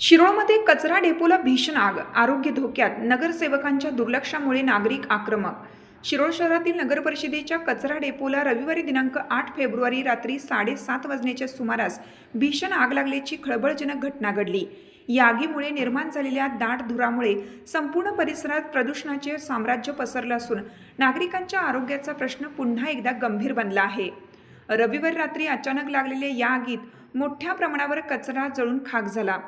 शिरोळमध्ये कचरा डेपोला भीषण आग आरोग्य धोक्यात नगरसेवकांच्या दुर्लक्षामुळे नागरिक आक्रमक. शिरोळ शहरातील नगर परिषदेच्या कचरा डेपोला रविवारी दिनांक आठ फेब्रुवारी रात्री साडेसात वाजण्याच्या सुमारास भीषण आग लागल्याची खळबळजनक घटना घडली. या आगीमुळे निर्माण झालेल्या दाट धुरामुळे संपूर्ण परिसरात प्रदूषणाचे साम्राज्य पसरलं असून नागरिकांच्या आरोग्याचा प्रश्न पुन्हा एकदा गंभीर बनला आहे. रविवारी रात्री अचानक लागलेल्या या आगीत मोठ्या प्रमाणावर कचरा जळून खाक झाला.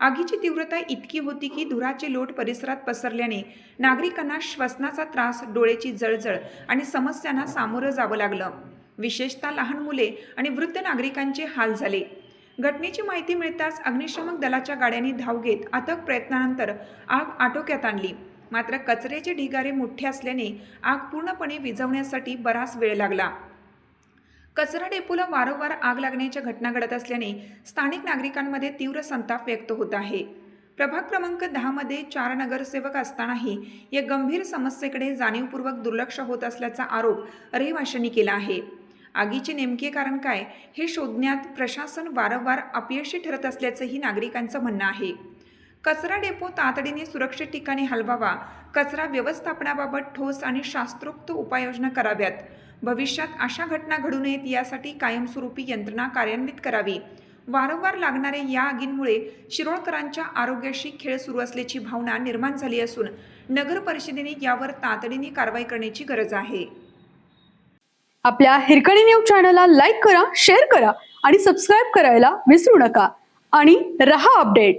आगीची तीव्रता इतकी होती की धुराचे लोट परिसरात पसरल्याने नागरिकांना श्वसनाचा त्रास डोळ्याची जळजळ आणि समस्यांना सामोरं जावं लागलं. विशेषतः लहान मुले आणि वृद्ध नागरिकांचे हाल झाले. घटनेची माहिती मिळताच अग्निशमक दलाच्या गाड्यांनी धाव घेत अथक प्रयत्नानंतर आग आटोक्यात आणली. मात्र कचऱ्याचे ढिगारे मोठे असल्याने आग पूर्णपणे विझवण्यासाठी बराच वेळ लागला. कचरा डेपोला वारंवार आग लागण्याच्या घटना घडत असल्याने स्थानिक नागरिकांमध्ये तीव्र संताप व्यक्त होत आहे. प्रभाग क्रमांक दहामध्ये चार नगरसेवक असतानाही या गंभीर समस्येकडे जाणीवपूर्वक दुर्लक्ष होत असल्याचा आरोप रहिवाशांनी केला आहे. आगीचे नेमके कारण काय हे शोधण्यात प्रशासन वारंवार अपयशी ठरत असल्याचंही नागरिकांचं म्हणणं आहे. कचरा डेपो तातडीने सुरक्षित ठिकाणी हलवावा. कचरा व्यवस्थापनाबाबत ठोस आणि शास्त्रोक्त उपाययोजना कराव्यात. भविष्यात अशा घटना घडू नयेत यासाठी कायमस्वरूपी यंत्रणा कार्यान्वित करावी. वारंवार लागणाऱ्या या आगींमुळे शिरोळकरांच्या आरोग्याशी खेळ सुरू असल्याची भावना निर्माण झाली असून नगर परिषदेने यावर तातडीने कारवाई करण्याची गरज आहे. आपल्या हिरकणी न्यूज चॅनलला लाईक करा शेअर करा आणि सबस्क्राईब करायला विसरू नका. आणि रहा अपडेट.